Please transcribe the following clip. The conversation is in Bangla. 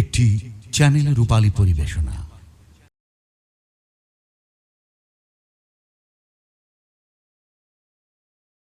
একটি চ্যানেল রূপালী পরিবেশনা।